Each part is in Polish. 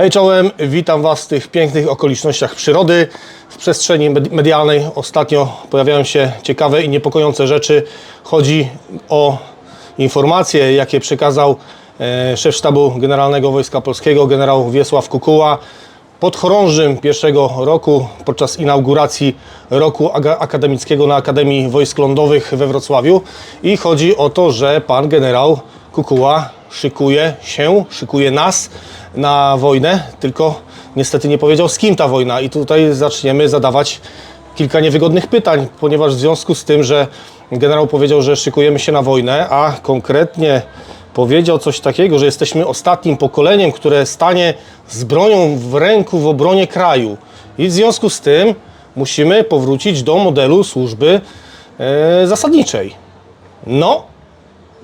Hej czołem, witam Was w tych pięknych okolicznościach przyrody. W przestrzeni med- medialnej ostatnio pojawiają się ciekawe i niepokojące rzeczy. Chodzi o informacje, jakie przekazał e, szef sztabu generalnego Wojska Polskiego, generał Wiesław Kukuła, podchorążym pierwszego roku podczas inauguracji roku akademickiego na Akademii Wojsk Lądowych we Wrocławiu. I chodzi o to, że pan generał Kukuła szykuje się, szykuje nas na wojnę, tylko niestety nie powiedział z kim ta wojna. I tutaj zaczniemy zadawać kilka niewygodnych pytań, ponieważ w związku z tym, że generał powiedział, że szykujemy się na wojnę, a konkretnie powiedział coś takiego, że jesteśmy ostatnim pokoleniem, które stanie z bronią w ręku w obronie kraju. I w związku z tym musimy powrócić do modelu służby e, zasadniczej. No,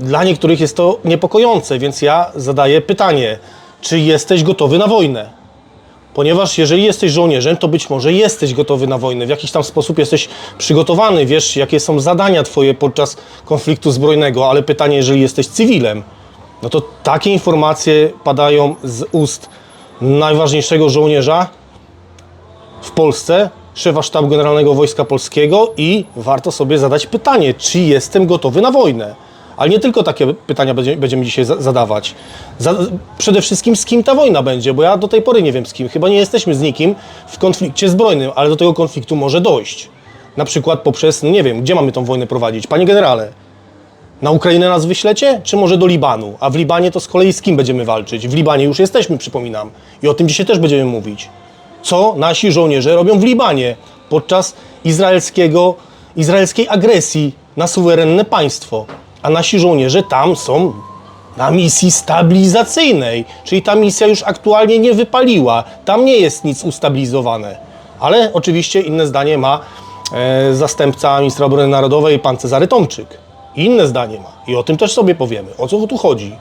dla niektórych jest to niepokojące, więc ja zadaję pytanie, czy jesteś gotowy na wojnę? Ponieważ jeżeli jesteś żołnierzem, to być może jesteś gotowy na wojnę. W jakiś tam sposób jesteś przygotowany, wiesz, jakie są zadania twoje podczas konfliktu zbrojnego, ale pytanie, jeżeli jesteś cywilem, no to takie informacje padają z ust najważniejszego żołnierza w Polsce, szefa sztabu generalnego Wojska Polskiego i warto sobie zadać pytanie, czy jestem gotowy na wojnę. Ale nie tylko takie pytania będzie- będziemy dzisiaj za- zadawać. Za, przede wszystkim z kim ta wojna będzie, bo ja do tej pory nie wiem z kim. Chyba nie jesteśmy z nikim w konflikcie zbrojnym, ale do tego konfliktu może dojść. Na przykład poprzez, no nie wiem, gdzie mamy tą wojnę prowadzić? Panie generale, na Ukrainę nas wyślecie, czy może do Libanu? A w Libanie to z kolei z kim będziemy walczyć? W Libanie już jesteśmy, przypominam. I o tym dzisiaj też będziemy mówić. Co nasi żołnierze robią w Libanie podczas izraelskiego, izraelskiej agresji na suwerenne państwo? A nasi żołnierze tam są na misji stabilizacyjnej, czyli ta misja już aktualnie nie wypaliła. Tam nie jest nic ustabilizowane. Ale oczywiście inne zdanie ma e, zastępca ministra obrony narodowej, pan Cezary Tomczyk. Inne zdanie ma. I o tym też sobie powiemy. O co tu chodzi?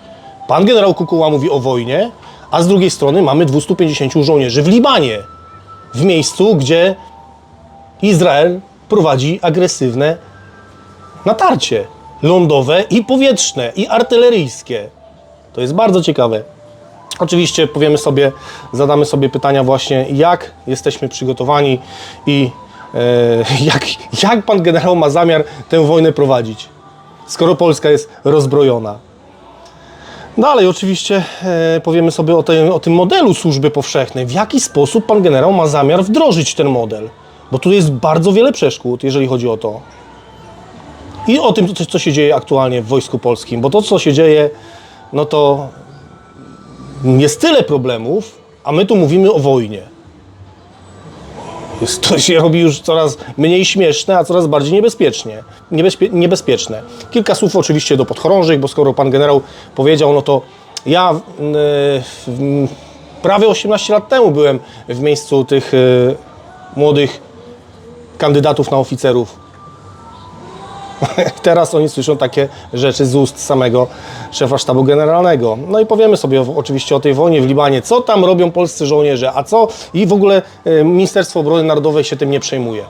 Pan generał Kukuła mówi o wojnie, a z drugiej strony mamy 250 żołnierzy w Libanie. W miejscu, gdzie Izrael prowadzi agresywne natarcie lądowe i powietrzne, i artyleryjskie. To jest bardzo ciekawe. Oczywiście powiemy sobie, zadamy sobie pytania właśnie, jak jesteśmy przygotowani i e, jak, jak pan generał ma zamiar tę wojnę prowadzić, skoro Polska jest rozbrojona. Dalej oczywiście e, powiemy sobie o, o tym modelu służby powszechnej. W jaki sposób pan generał ma zamiar wdrożyć ten model? Bo tu jest bardzo wiele przeszkód, jeżeli chodzi o to. I o tym, co, co się dzieje aktualnie w Wojsku Polskim. Bo to, co się dzieje, no to jest tyle problemów, a my tu mówimy o wojnie. Jest, to się robi już coraz mniej śmieszne, a coraz bardziej niebezpiecznie, niebezpie, niebezpieczne. Kilka słów oczywiście do podchorążych, bo skoro pan generał powiedział, no to ja y, w- prawie 18 lat temu byłem w miejscu tych y, młodych kandydatów na oficerów. Teraz oni słyszą takie rzeczy z ust samego szefa sztabu generalnego. No i powiemy sobie oczywiście o tej wojnie w Libanie, co tam robią polscy żołnierze, a co i w ogóle e, Ministerstwo Obrony Narodowej się tym nie przejmuje.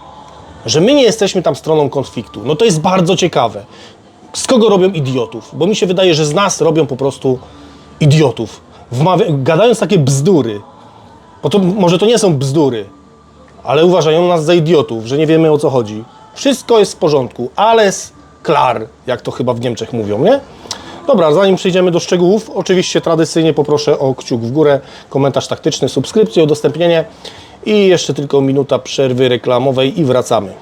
Że my nie jesteśmy tam stroną konfliktu. No to jest bardzo ciekawe. Z kogo robią idiotów? Bo mi się wydaje, że z nas robią po prostu idiotów. Gadając takie bzdury. Bo to może to nie są bzdury, ale uważają nas za idiotów, że nie wiemy o co chodzi. Wszystko jest w porządku, alles klar, jak to chyba w Niemczech mówią, nie? Dobra, zanim przejdziemy do szczegółów, oczywiście tradycyjnie poproszę o kciuk w górę, komentarz taktyczny, subskrypcję, udostępnienie i jeszcze tylko minuta przerwy reklamowej i wracamy.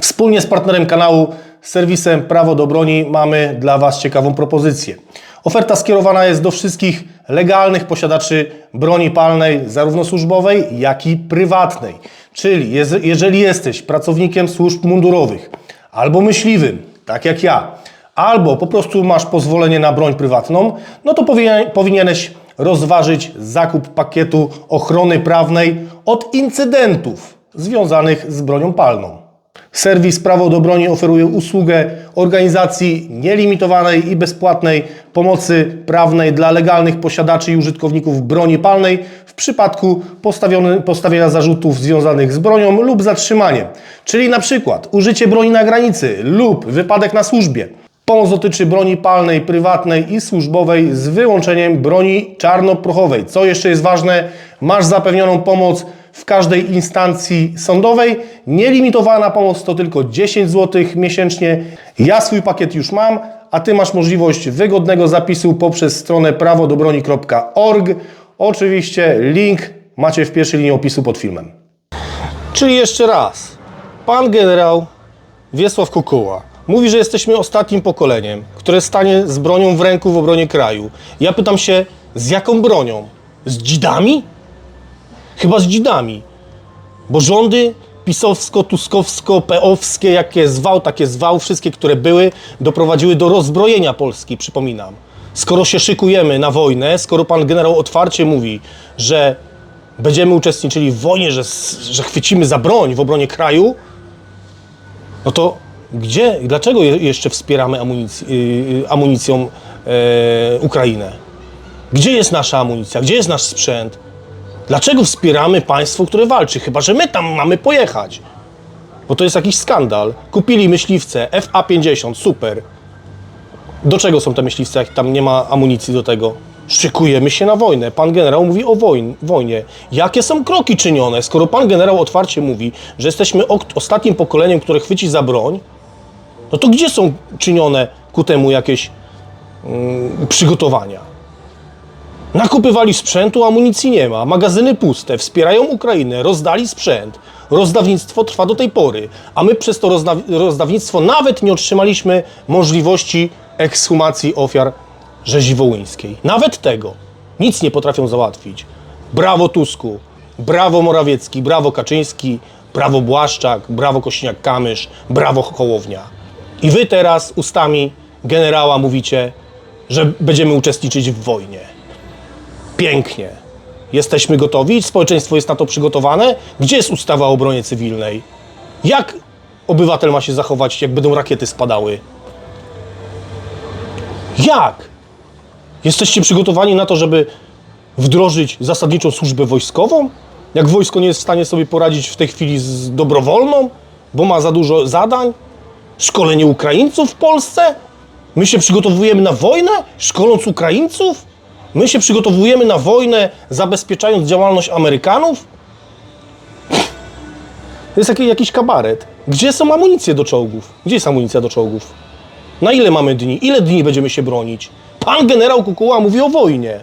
Wspólnie z partnerem kanału, serwisem Prawo do Broni, mamy dla Was ciekawą propozycję. Oferta skierowana jest do wszystkich legalnych posiadaczy broni palnej, zarówno służbowej, jak i prywatnej. Czyli jeżeli jesteś pracownikiem służb mundurowych albo myśliwym, tak jak ja, albo po prostu masz pozwolenie na broń prywatną, no to powinien- powinieneś rozważyć zakup pakietu ochrony prawnej od incydentów związanych z bronią palną. Serwis Prawo do Broni oferuje usługę organizacji nielimitowanej i bezpłatnej pomocy prawnej dla legalnych posiadaczy i użytkowników broni palnej w przypadku postawienia zarzutów związanych z bronią lub zatrzymaniem, czyli na przykład użycie broni na granicy lub wypadek na służbie. Pomoc dotyczy broni palnej, prywatnej i służbowej z wyłączeniem broni czarnoprochowej. Co jeszcze jest ważne, masz zapewnioną pomoc w każdej instancji sądowej. Nielimitowana pomoc to tylko 10 zł miesięcznie. Ja swój pakiet już mam, a Ty masz możliwość wygodnego zapisu poprzez stronę prawodobroni.org. Oczywiście link macie w pierwszej linii opisu pod filmem. Czyli jeszcze raz, pan generał Wiesław Kukuła mówi, że jesteśmy ostatnim pokoleniem, które stanie z bronią w ręku w obronie kraju. Ja pytam się, z jaką bronią? Z dzidami? Chyba z dzidami. Bo rządy pisowsko, tuskowsko, peowskie, jakie zwał, takie zwał, wszystkie, które były, doprowadziły do rozbrojenia Polski, przypominam. Skoro się szykujemy na wojnę, skoro pan generał otwarcie mówi, że będziemy uczestniczyli w wojnie, że, że chwycimy za broń w obronie kraju, no to gdzie, dlaczego je- jeszcze wspieramy amunic- yy, amunicją e, Ukrainę? Gdzie jest nasza amunicja? Gdzie jest nasz sprzęt? Dlaczego wspieramy państwo, które walczy? Chyba, że my tam mamy pojechać. Bo to jest jakiś skandal. Kupili myśliwce FA-50, super. Do czego są te myśliwce, jak tam nie ma amunicji do tego? Szykujemy się na wojnę. Pan generał mówi o wojn, wojnie. Jakie są kroki czynione? Skoro pan generał otwarcie mówi, że jesteśmy ostatnim pokoleniem, które chwyci za broń, no to gdzie są czynione ku temu jakieś mm, przygotowania? Nakupywali sprzętu, amunicji nie ma, magazyny puste, wspierają Ukrainę, rozdali sprzęt. Rozdawnictwo trwa do tej pory, a my przez to rozda rozdawnictwo nawet nie otrzymaliśmy możliwości ekshumacji ofiar rzezi wołyńskiej. Nawet tego. Nic nie potrafią załatwić. Brawo Tusku, brawo Morawiecki, brawo Kaczyński, brawo Błaszczak, brawo Kośniak-Kamysz, brawo Hołownia. I wy teraz ustami generała mówicie, że będziemy uczestniczyć w wojnie. Pięknie. Jesteśmy gotowi? Społeczeństwo jest na to przygotowane? Gdzie jest ustawa o obronie cywilnej? Jak obywatel ma się zachować, jak będą rakiety spadały? Jak? Jesteście przygotowani na to, żeby wdrożyć zasadniczą służbę wojskową? Jak wojsko nie jest w stanie sobie poradzić w tej chwili z dobrowolną, bo ma za dużo zadań? Szkolenie Ukraińców w Polsce? My się przygotowujemy na wojnę, szkoląc Ukraińców? My się przygotowujemy na wojnę, zabezpieczając działalność Amerykanów? To jest taki, jakiś kabaret. Gdzie są amunicje do czołgów? Gdzie jest amunicja do czołgów? Na ile mamy dni? Ile dni będziemy się bronić? Pan generał Kukuła mówi o wojnie.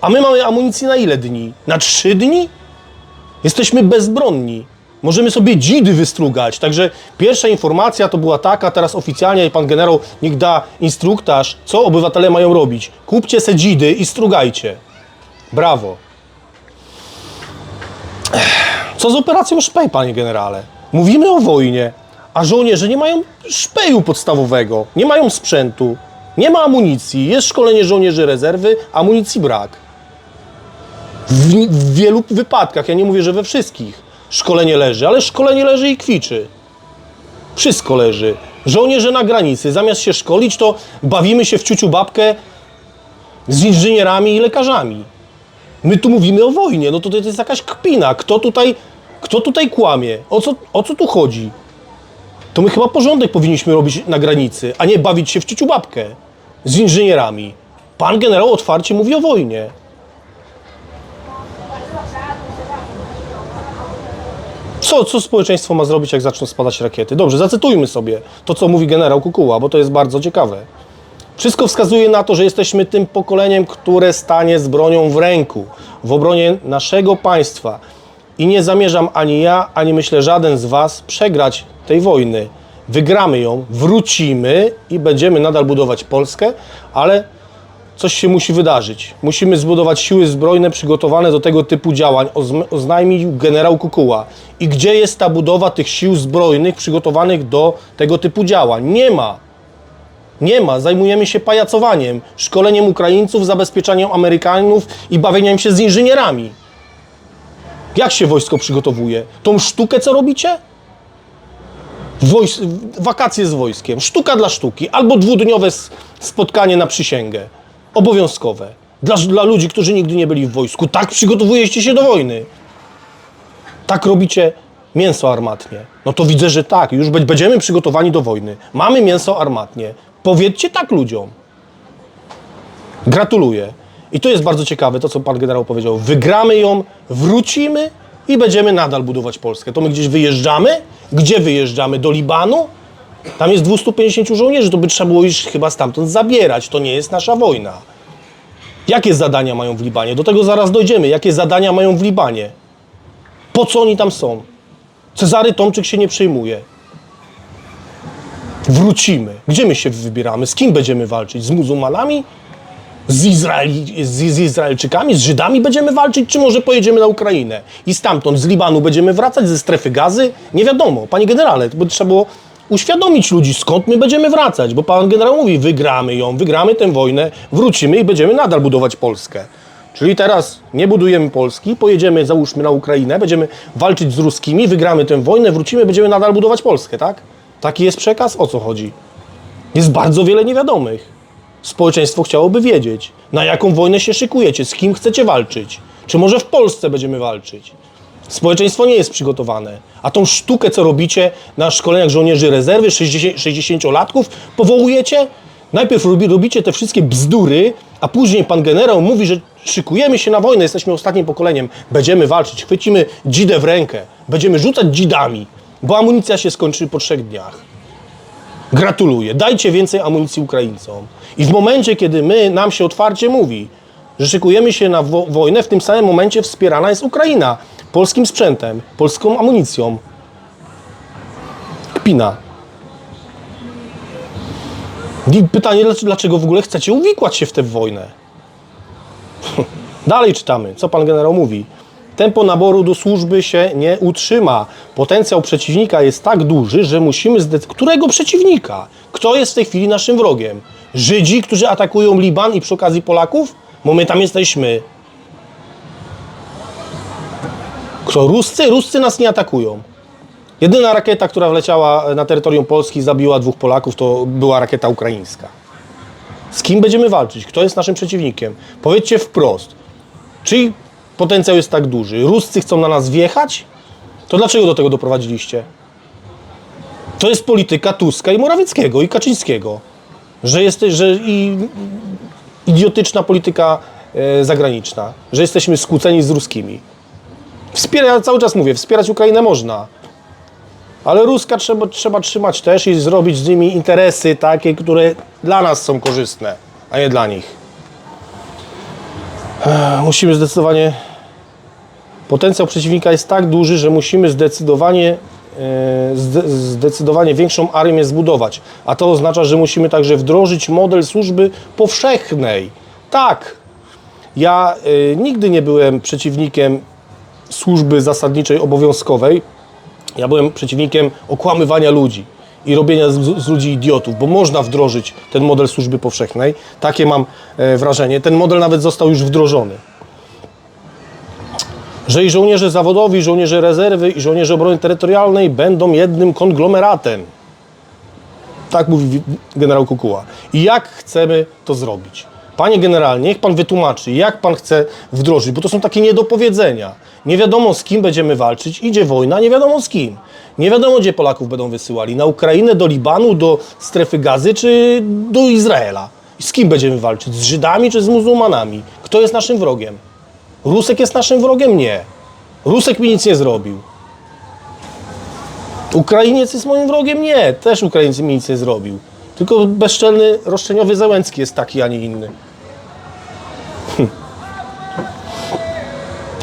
A my mamy amunicję na ile dni? Na trzy dni? Jesteśmy bezbronni. Możemy sobie dzidy wystrugać. Także pierwsza informacja to była taka, teraz oficjalnie pan generał niech da instruktaż, co obywatele mają robić. Kupcie se dzidy i strugajcie. Brawo. Co z operacją Szpej, panie generale? Mówimy o wojnie, a żołnierze nie mają szpeju podstawowego, nie mają sprzętu, nie ma amunicji, jest szkolenie żołnierzy rezerwy, amunicji brak. W, w wielu wypadkach, ja nie mówię, że we wszystkich, szkolenie leży, ale szkolenie leży i kwiczy. Wszystko leży. Żołnierze na granicy, zamiast się szkolić, to bawimy się w ciuciu babkę z inżynierami i lekarzami. My tu mówimy o wojnie, no to to jest jakaś kpina. Kto tutaj, kto tutaj kłamie? O co, o co tu chodzi? To my chyba porządek powinniśmy robić na granicy, a nie bawić się w ciuciu babkę z inżynierami. Pan generał otwarcie mówi o wojnie. Co, co społeczeństwo ma zrobić, jak zaczną spadać rakiety? Dobrze, zacytujmy sobie to, co mówi generał Kukuła, bo to jest bardzo ciekawe. Wszystko wskazuje na to, że jesteśmy tym pokoleniem, które stanie z bronią w ręku, w obronie naszego państwa. I nie zamierzam ani ja, ani myślę żaden z Was przegrać tej wojny. Wygramy ją, wrócimy i będziemy nadal budować Polskę, ale coś się musi wydarzyć. Musimy zbudować siły zbrojne przygotowane do tego typu działań, oznajmił generał Kukuła. I gdzie jest ta budowa tych sił zbrojnych przygotowanych do tego typu działań? Nie ma. Nie ma. Zajmujemy się pajacowaniem, szkoleniem Ukraińców, zabezpieczaniem Amerykanów i bawieniem się z inżynierami. Jak się wojsko przygotowuje? Tą sztukę, co robicie? Wojs wakacje z wojskiem, sztuka dla sztuki, albo dwudniowe spotkanie na przysięgę. Obowiązkowe. Dla, dla ludzi, którzy nigdy nie byli w wojsku. Tak przygotowujecie się do wojny. Tak robicie mięso armatnie. No to widzę, że tak, już będziemy przygotowani do wojny. Mamy mięso armatnie. Powiedzcie tak ludziom. Gratuluję. I to jest bardzo ciekawe, to co pan generał powiedział. Wygramy ją, wrócimy i będziemy nadal budować Polskę. To my gdzieś wyjeżdżamy? Gdzie wyjeżdżamy? Do Libanu? Tam jest 250 żołnierzy, to by trzeba było już chyba stamtąd zabierać. To nie jest nasza wojna. Jakie zadania mają w Libanie? Do tego zaraz dojdziemy. Jakie zadania mają w Libanie? Po co oni tam są? Cezary Tomczyk się nie przejmuje. Wrócimy. Gdzie my się wybieramy? Z kim będziemy walczyć? Z muzułmanami? Z, Izraeli, z, z Izraelczykami? Z Żydami będziemy walczyć? Czy może pojedziemy na Ukrainę? I stamtąd, z Libanu będziemy wracać? Ze strefy gazy? Nie wiadomo. Panie generale, by trzeba było uświadomić ludzi, skąd my będziemy wracać. Bo pan generał mówi, wygramy ją, wygramy tę wojnę, wrócimy i będziemy nadal budować Polskę. Czyli teraz nie budujemy Polski, pojedziemy, załóżmy, na Ukrainę, będziemy walczyć z ruskimi, wygramy tę wojnę, wrócimy, będziemy nadal budować Polskę, tak? Taki jest przekaz? O co chodzi? Jest bardzo wiele niewiadomych. Społeczeństwo chciałoby wiedzieć, na jaką wojnę się szykujecie, z kim chcecie walczyć. Czy może w Polsce będziemy walczyć? Społeczeństwo nie jest przygotowane. A tą sztukę, co robicie na szkoleniach żołnierzy rezerwy, 60 60-latków, powołujecie? Najpierw robi, robicie te wszystkie bzdury, a później pan generał mówi, że szykujemy się na wojnę, jesteśmy ostatnim pokoleniem, będziemy walczyć, chwycimy dzidę w rękę, będziemy rzucać dzidami, bo amunicja się skończy po trzech dniach. Gratuluję. Dajcie więcej amunicji Ukraińcom. I w momencie, kiedy my, nam się otwarcie mówi, że szykujemy się na wo- wojnę, w tym samym momencie wspierana jest Ukraina polskim sprzętem, polską amunicją. Kpina. I pytanie, dlaczego- w ogóle chcecie uwikłać się w tę wojnę? Dalej czytamy, co pan generał mówi. Tempo naboru do służby się nie utrzyma. Potencjał przeciwnika jest tak duży, że musimy zdecydować. Którego przeciwnika? Kto jest w tej chwili naszym wrogiem? Żydzi, którzy atakują Liban i przy okazji Polaków? Bo my tam jesteśmy. Kto? Ruscy? Ruscy nas nie atakują. Jedyna rakieta, która wleciała na terytorium Polski i zabiła dwóch Polaków, to była rakieta ukraińska. Z kim będziemy walczyć? Kto jest naszym przeciwnikiem? Powiedzcie wprost. Czyli potencjał jest tak duży. Ruscy chcą na nas wjechać? To dlaczego do tego doprowadziliście? To jest polityka Tuska i Morawieckiego i Kaczyńskiego. Że jest, że i idiotyczna polityka e, zagraniczna, że jesteśmy skłóceni z ruskimi. Wspiera, ja cały czas mówię, wspierać Ukrainę można, ale Ruska trzeba, trzeba trzymać też i zrobić z nimi interesy takie, które dla nas są korzystne, a nie dla nich. Ech, Musimy zdecydowanie. Potencjał przeciwnika jest tak duży, że musimy zdecydowanie, e, zde, zdecydowanie większą armię zbudować. A to oznacza, że musimy także wdrożyć model służby powszechnej. Tak, ja e, nigdy nie byłem przeciwnikiem służby zasadniczej obowiązkowej. Ja byłem przeciwnikiem okłamywania ludzi i robienia z, z ludzi idiotów, bo można wdrożyć ten model służby powszechnej. Takie mam e, wrażenie. Ten model nawet został już wdrożony. Że i żołnierze zawodowi, i żołnierze rezerwy, i żołnierze obrony terytorialnej będą jednym konglomeratem. Tak mówi wi- generał Kukuła. I jak chcemy to zrobić? Panie generalnie, niech pan wytłumaczy, jak pan chce wdrożyć, bo to są takie niedopowiedzenia. Nie wiadomo z kim będziemy walczyć, idzie wojna, nie wiadomo z kim. Nie wiadomo, gdzie Polaków będą wysyłali. Na Ukrainę, do Libanu, do strefy gazy, czy do Izraela. Z kim będziemy walczyć? Z Żydami, czy z muzułmanami? Kto jest naszym wrogiem? Rusek jest naszym wrogiem? Nie. Rusek mi nic nie zrobił. Ukrainiec jest moim wrogiem? Nie, też Ukraińc mi nic nie zrobił. Tylko bezczelny, roszczeniowy Zełęcki jest taki, a nie inny. Hm.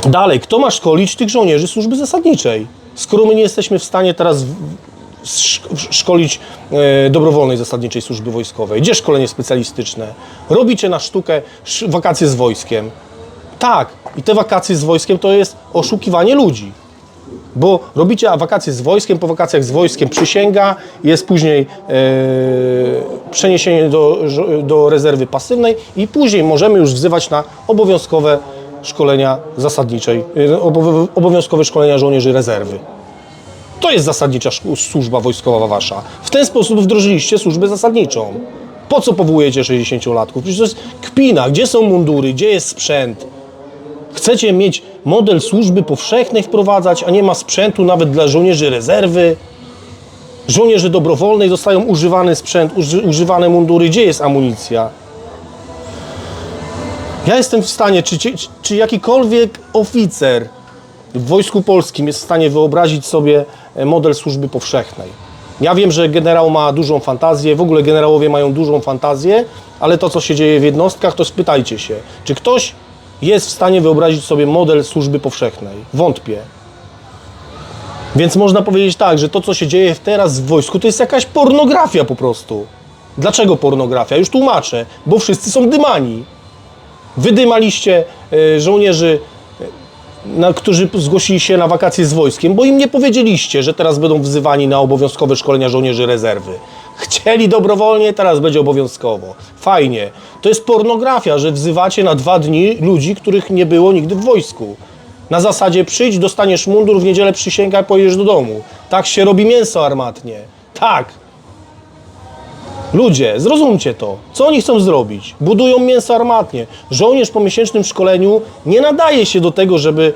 Dalej, kto ma szkolić tych żołnierzy służby zasadniczej? Skoro my nie jesteśmy w stanie teraz szkolić e, dobrowolnej zasadniczej służby wojskowej. Gdzie szkolenie specjalistyczne? Robicie na sztukę sz- wakacje z wojskiem. Tak, i te wakacje z wojskiem to jest oszukiwanie ludzi. Bo robicie wakacje z wojskiem, po wakacjach z wojskiem przysięga, jest później e, przeniesienie do, do rezerwy pasywnej i później możemy już wzywać na obowiązkowe szkolenia zasadniczej, e, obow- obowiązkowe szkolenia żołnierzy rezerwy. To jest zasadnicza służba wojskowa wasza. W ten sposób wdrożyliście służbę zasadniczą. Po co powołujecie 60-latków? Przecież to jest kpina. Gdzie są mundury? Gdzie jest sprzęt? Chcecie mieć model służby powszechnej wprowadzać, a nie ma sprzętu nawet dla żołnierzy rezerwy? Żołnierzy dobrowolnej dostają używany sprzęt, uży, używane mundury. Gdzie jest amunicja? Ja jestem w stanie, czy, ci- czy jakikolwiek oficer w Wojsku Polskim jest w stanie wyobrazić sobie e, model służby powszechnej. Ja wiem, że generał ma dużą fantazję, w ogóle generałowie mają dużą fantazję, ale to, co się dzieje w jednostkach, to spytajcie się, czy ktoś jest w stanie wyobrazić sobie model służby powszechnej? Wątpię. Więc można powiedzieć tak, że to, co się dzieje teraz w wojsku, to jest jakaś pornografia po prostu. Dlaczego pornografia? Już tłumaczę, bo wszyscy są dymani. Wydymaliście e, żołnierzy, e, którzy zgłosili się na wakacje z wojskiem, bo im nie powiedzieliście, że teraz będą wzywani na obowiązkowe szkolenia żołnierzy rezerwy. Chcieli dobrowolnie, teraz będzie obowiązkowo. Fajnie. To jest pornografia, że wzywacie na dwa dni ludzi, których nie było nigdy w wojsku. Na zasadzie przyjdź, dostaniesz mundur, w niedzielę przysięga, pojedziesz do domu. Tak się robi mięso armatnie. Tak. Ludzie, zrozumcie to. Co oni chcą zrobić? Budują mięso armatnie. Żołnierz po miesięcznym szkoleniu nie nadaje się do tego, żeby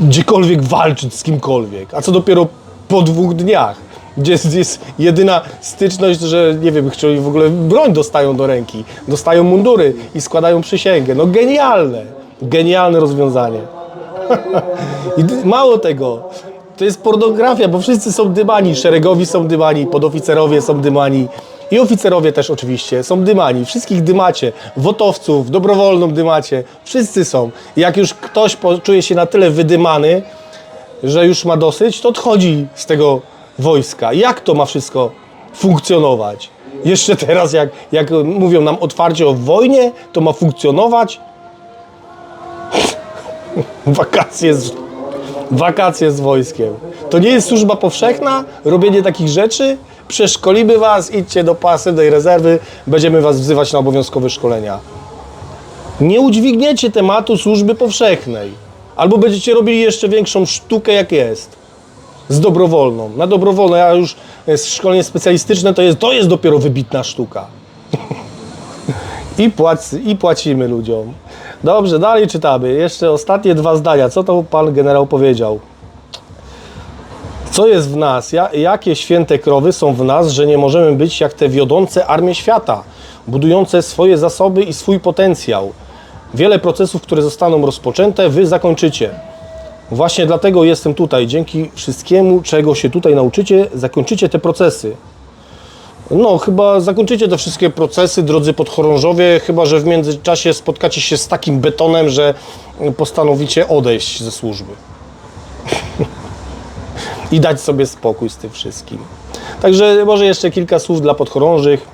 gdziekolwiek walczyć z kimkolwiek. A co dopiero po dwóch dniach, gdzie jest, jedyna styczność, że nie wiem, czy w ogóle broń dostają do ręki, dostają mundury i składają przysięgę. No genialne, genialne rozwiązanie. I mało tego, to jest pornografia, bo wszyscy są dymani, szeregowi są dymani, podoficerowie są dymani i oficerowie też oczywiście są dymani. Wszystkich dymacie, wotowców, dobrowolną dymacie, wszyscy są. Jak już ktoś poczuje się na tyle wydymany, że już ma dosyć, to odchodzi z tego wojska. Jak to ma wszystko funkcjonować? Jeszcze teraz, jak, jak mówią nam otwarcie o wojnie, to ma funkcjonować? Wakacje z, wakacje z wojskiem. To nie jest służba powszechna? Robienie takich rzeczy? Przeszkolimy was, idźcie do pasywnej rezerwy, będziemy was wzywać na obowiązkowe szkolenia. Nie udźwigniecie tematu służby powszechnej. Albo będziecie robili jeszcze większą sztukę, jak jest. Z dobrowolną. Na dobrowolną, ja już e, szkolenie specjalistyczne to jest, to jest dopiero wybitna sztuka. I, płac, I płacimy ludziom. Dobrze, dalej czytamy. Jeszcze ostatnie dwa zdania. Co to pan generał powiedział? Co jest w nas? Ja, jakie święte krowy są w nas, że nie możemy być jak te wiodące armie świata, budujące swoje zasoby i swój potencjał? Wiele procesów, które zostaną rozpoczęte, wy zakończycie. Właśnie dlatego jestem tutaj. Dzięki wszystkiemu, czego się tutaj nauczycie, zakończycie te procesy. No, chyba zakończycie te wszystkie procesy, drodzy podchorążowie, chyba że w międzyczasie spotkacie się z takim betonem, że postanowicie odejść ze służby. I dać sobie spokój z tym wszystkim. Także może jeszcze kilka słów dla podchorążych.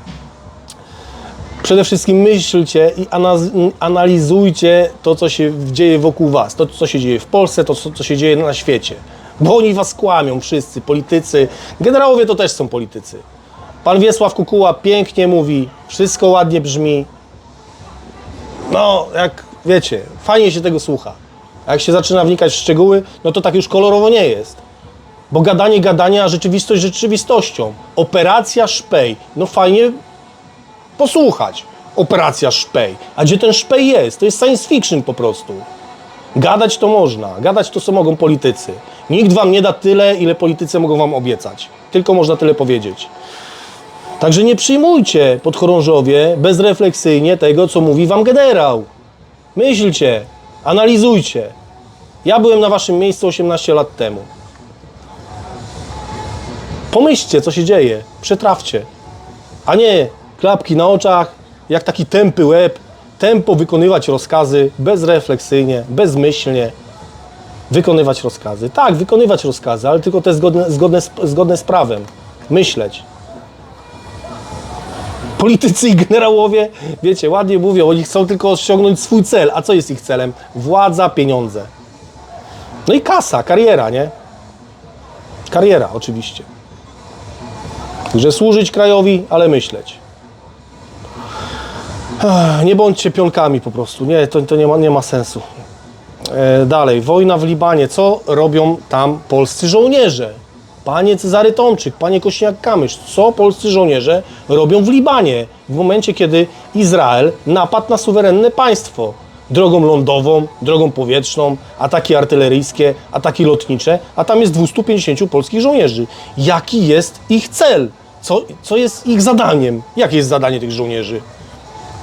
Przede wszystkim myślcie i ana- analizujcie to, co się dzieje wokół Was, to, co się dzieje w Polsce, to, co co się dzieje na świecie. Bo oni Was kłamią, wszyscy, politycy. Generałowie to też są politycy. Pan Wiesław Kukuła pięknie mówi, wszystko ładnie brzmi. No, jak wiecie, fajnie się tego słucha. A jak się zaczyna wnikać w szczegóły, no to tak już kolorowo nie jest. Bo gadanie gadania, a rzeczywistość rzeczywistością. Operacja Szpej. No fajnie posłuchać. Operacja Szpej. A gdzie ten Szpej jest? To jest science fiction po prostu. Gadać to można. Gadać to co mogą politycy. Nikt wam nie da tyle, ile politycy mogą wam obiecać. Tylko można tyle powiedzieć. Także nie przyjmujcie podchorążowie bezrefleksyjnie tego, co mówi wam generał. Myślcie, analizujcie. Ja byłem na waszym miejscu 18 lat temu. Pomyślcie, co się dzieje. Przetrawcie. A nie klapki na oczach, jak taki tępy łeb, tempo wykonywać rozkazy bezrefleksyjnie, bezmyślnie. Wykonywać rozkazy. Tak, wykonywać rozkazy, ale tylko te zgodne, zgodne, zgodne z prawem. Myśleć. Politycy i generałowie, wiecie, ładnie mówią, oni chcą tylko osiągnąć swój cel. A co jest ich celem? Władza, pieniądze. No i kasa, kariera, nie? Kariera, oczywiście. Także służyć krajowi, ale myśleć. Nie bądźcie pionkami po prostu. Nie, to, to nie, ma, nie ma sensu. E, dalej, wojna w Libanie. Co robią tam polscy żołnierze? Panie Cezary Tomczyk, panie Kośniak-Kamysz, co polscy żołnierze robią w Libanie w momencie, kiedy Izrael napadł na suwerenne państwo? drogą lądową, drogą powietrzną, ataki artyleryjskie, ataki lotnicze, a tam jest 250 polskich żołnierzy. Jaki jest ich cel? Co, co jest ich zadaniem? Jakie jest zadanie tych żołnierzy?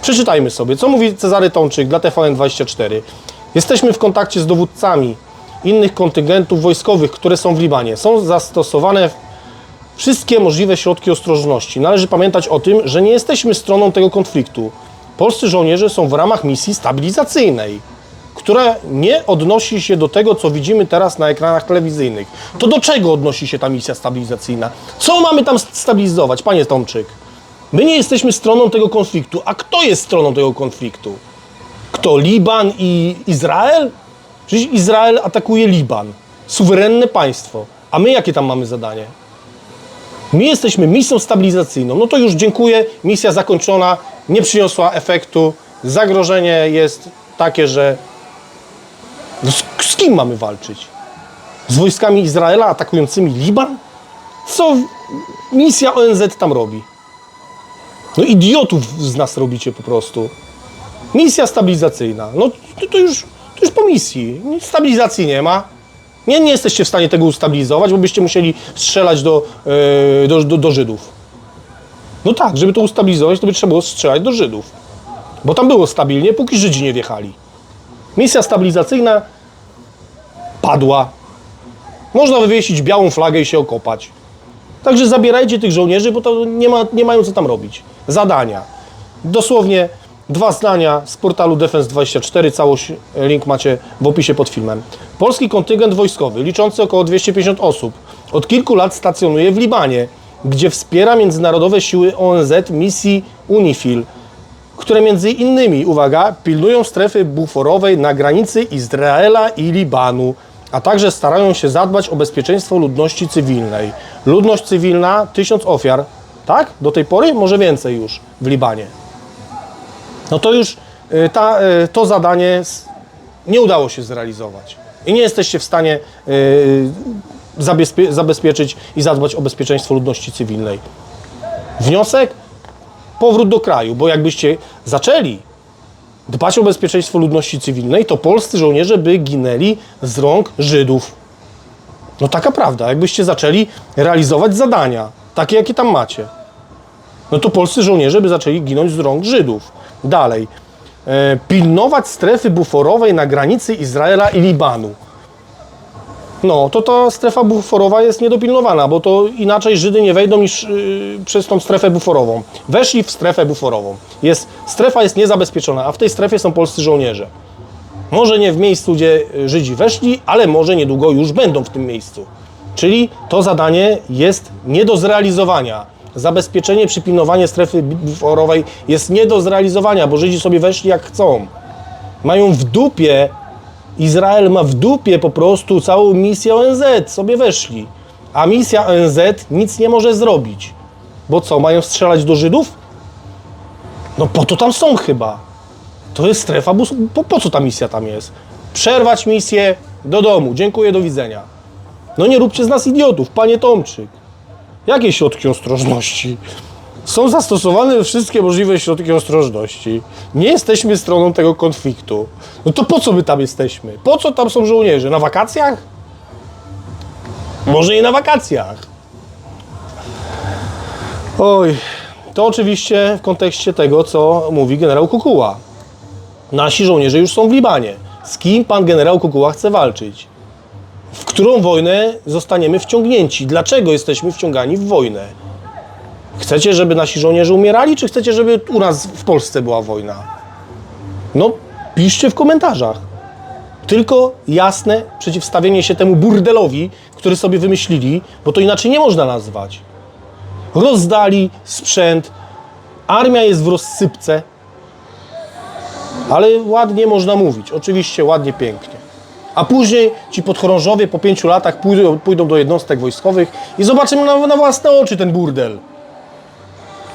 Przeczytajmy sobie, co mówi Cezary Tomczyk dla TVN24. Jesteśmy w kontakcie z dowódcami innych kontyngentów wojskowych, które są w Libanie. Są zastosowane wszystkie możliwe środki ostrożności. Należy pamiętać o tym, że nie jesteśmy stroną tego konfliktu. Polscy żołnierze są w ramach misji stabilizacyjnej, która nie odnosi się do tego, co widzimy teraz na ekranach telewizyjnych. To do czego odnosi się ta misja stabilizacyjna? Co mamy tam stabilizować, panie Tomczyk? My nie jesteśmy stroną tego konfliktu. A kto jest stroną tego konfliktu? Kto? Liban i Izrael? Przecież Izrael atakuje Liban. Suwerenne państwo. A my jakie tam mamy zadanie? My jesteśmy misją stabilizacyjną. No to już dziękuję. Misja zakończona. Nie przyniosła efektu. Zagrożenie jest takie, że. No z, z kim mamy walczyć? Z wojskami Izraela atakującymi Liban? Co misja ONZ tam robi? No idiotów z nas robicie po prostu. Misja stabilizacyjna. No to, to, już, to już po misji. Stabilizacji nie ma. Nie, nie jesteście w stanie tego ustabilizować, bo byście musieli strzelać do, yy, do, do, do Żydów. No tak, żeby to ustabilizować, to by trzeba było strzelać do Żydów. Bo tam było stabilnie, póki Żydzi nie wjechali. Misja stabilizacyjna padła. Można wywiesić białą flagę i się okopać. Także zabierajcie tych żołnierzy, bo to nie, ma, nie mają co tam robić. Zadania. Dosłownie dwa zdania z portalu Defense24. Całość link macie w opisie pod filmem. Polski kontyngent wojskowy, liczący około 250 osób, od kilku lat stacjonuje w Libanie, gdzie wspiera międzynarodowe siły ONZ misji UNIFIL, które między innymi, uwaga, pilnują strefy buforowej na granicy Izraela i Libanu, a także starają się zadbać o bezpieczeństwo ludności cywilnej. Ludność cywilna, tysiąc ofiar, tak? Do tej pory? Może więcej już w Libanie. No to już y, ta, y, to zadanie nie udało się zrealizować. I nie jesteście w stanie y, zabezpie- zabezpieczyć i zadbać o bezpieczeństwo ludności cywilnej. Wniosek? Powrót do kraju, bo jakbyście zaczęli dbać o bezpieczeństwo ludności cywilnej, to polscy żołnierze by ginęli z rąk Żydów. No taka prawda. Jakbyście zaczęli realizować zadania, takie jakie tam macie, no to polscy żołnierze by zaczęli ginąć z rąk Żydów. Dalej. E, pilnować strefy buforowej na granicy Izraela i Libanu. No, to ta strefa buforowa jest niedopilnowana, bo to inaczej Żydy nie wejdą niż yy, przez tą strefę buforową. Weszli w strefę buforową. Jest, strefa jest niezabezpieczona, a w tej strefie są polscy żołnierze. Może nie w miejscu, gdzie y, Żydzi weszli, ale może niedługo już będą w tym miejscu. Czyli to zadanie jest nie do zrealizowania. Zabezpieczenie, przypilnowanie strefy buforowej jest nie do zrealizowania, bo Żydzi sobie weszli jak chcą. Mają w dupie Izrael ma w dupie po prostu całą misję ONZ, sobie weszli. A misja ONZ nic nie może zrobić. Bo co, mają strzelać do Żydów? No po to tam są chyba. To jest strefa, bus- po, po co ta misja tam jest? Przerwać misję, do domu, dziękuję, do widzenia. No nie róbcie z nas idiotów, panie Tomczyk. Jakie środki ostrożności? Są zastosowane wszystkie możliwe środki ostrożności. Nie jesteśmy stroną tego konfliktu. No to po co my tam jesteśmy? Po co tam są żołnierze? Na wakacjach? Może i na wakacjach. Oj, to oczywiście w kontekście tego, co mówi generał Kukuła. Nasi żołnierze już są w Libanie. Z kim pan generał Kukuła chce walczyć? W którą wojnę zostaniemy wciągnięci? Dlaczego jesteśmy wciągani w wojnę? Chcecie, żeby nasi żołnierze umierali, czy chcecie, żeby u nas w Polsce była wojna? No, piszcie w komentarzach. Tylko jasne przeciwstawienie się temu burdelowi, który sobie wymyślili, bo to inaczej nie można nazwać. Rozdali sprzęt, armia jest w rozsypce, ale ładnie można mówić, oczywiście ładnie, pięknie. A później ci podchorążowie po pięciu latach pójdą, pójdą do jednostek wojskowych i zobaczymy na, na własne oczy ten burdel.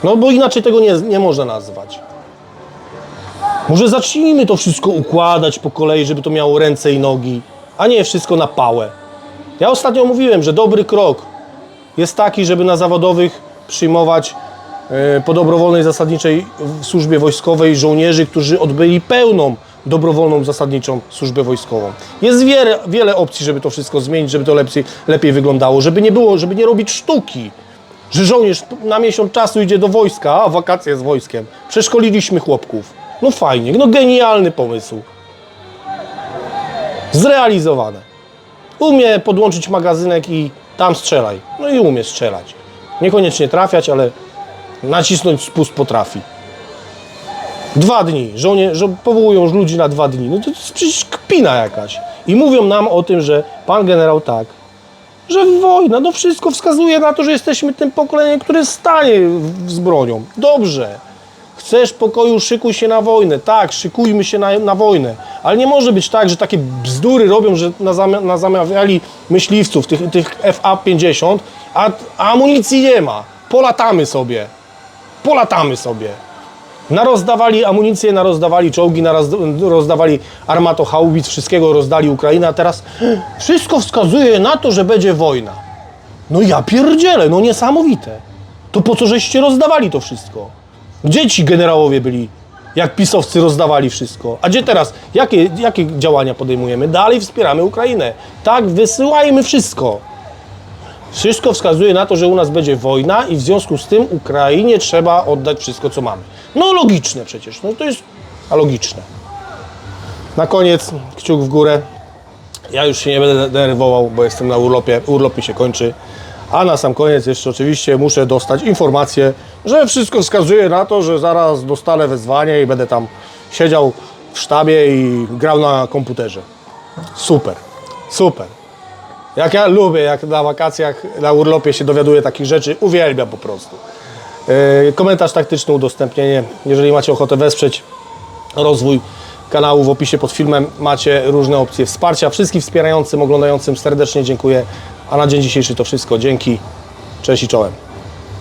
No bo inaczej tego nie, nie można nazwać. Może zacznijmy to wszystko układać po kolei, żeby to miało ręce i nogi, a nie wszystko na pałę. Ja ostatnio mówiłem, że dobry krok jest taki, żeby na zawodowych przyjmować e, po dobrowolnej zasadniczej służbie wojskowej żołnierzy, którzy odbyli pełną dobrowolną, zasadniczą służbę wojskową. Jest wiele, wiele opcji, żeby to wszystko zmienić, żeby to lepiej, lepiej wyglądało, żeby nie było, żeby nie robić sztuki, że żołnierz na miesiąc czasu idzie do wojska, a wakacje z wojskiem. Przeszkoliliśmy chłopków. No fajnie, no genialny pomysł. Zrealizowane. Umie podłączyć magazynek i tam strzelaj. No i umie strzelać. Niekoniecznie trafiać, ale nacisnąć spust potrafi. Dwa dni. Żołnie, żo powołują ludzi na dwa dni. No to jest przecież kpina jakaś. I mówią nam o tym, że pan generał tak, że wojna, no wszystko wskazuje na to, że jesteśmy tym pokoleniem, które stanie z bronią. Dobrze. Chcesz pokoju, szykuj się na wojnę. Tak, szykujmy się na, na wojnę. Ale nie może być tak, że takie bzdury robią, że nazamawiali myśliwców, tych, tych FA-50, a, a amunicji nie ma. Polatamy sobie. Polatamy sobie. Narozdawali amunicję, narozdawali czołgi, narozdawali armato haubic, wszystkiego rozdali Ukraina, teraz wszystko wskazuje na to, że będzie wojna. No ja pierdzielę, no niesamowite. To po co żeście rozdawali to wszystko? Gdzie ci generałowie byli, jak pisowcy rozdawali wszystko? A gdzie teraz? Jakie, jakie działania podejmujemy? Dalej wspieramy Ukrainę. Tak, wysyłajmy wszystko. Wszystko wskazuje na to, że u nas będzie wojna i w związku z tym Ukrainie trzeba oddać wszystko, co mamy. No logiczne przecież, no to jest logiczne. Na koniec kciuk w górę. Ja już się nie będę denerwował, bo jestem na urlopie, urlop mi się kończy. A na sam koniec jeszcze oczywiście muszę dostać informację, że wszystko wskazuje na to, że zaraz dostanę wezwanie i będę tam siedział w sztabie i grał na komputerze. Super, super. Jak ja lubię, jak na wakacjach, na urlopie się dowiaduję takich rzeczy, uwielbiam po prostu. Yy, komentarz taktyczny, udostępnienie. Jeżeli macie ochotę wesprzeć rozwój kanału w opisie pod filmem macie różne opcje wsparcia. Wszystkim wspierającym, oglądającym serdecznie dziękuję. A na dzień dzisiejszy to wszystko. Dzięki. Cześć i czołem.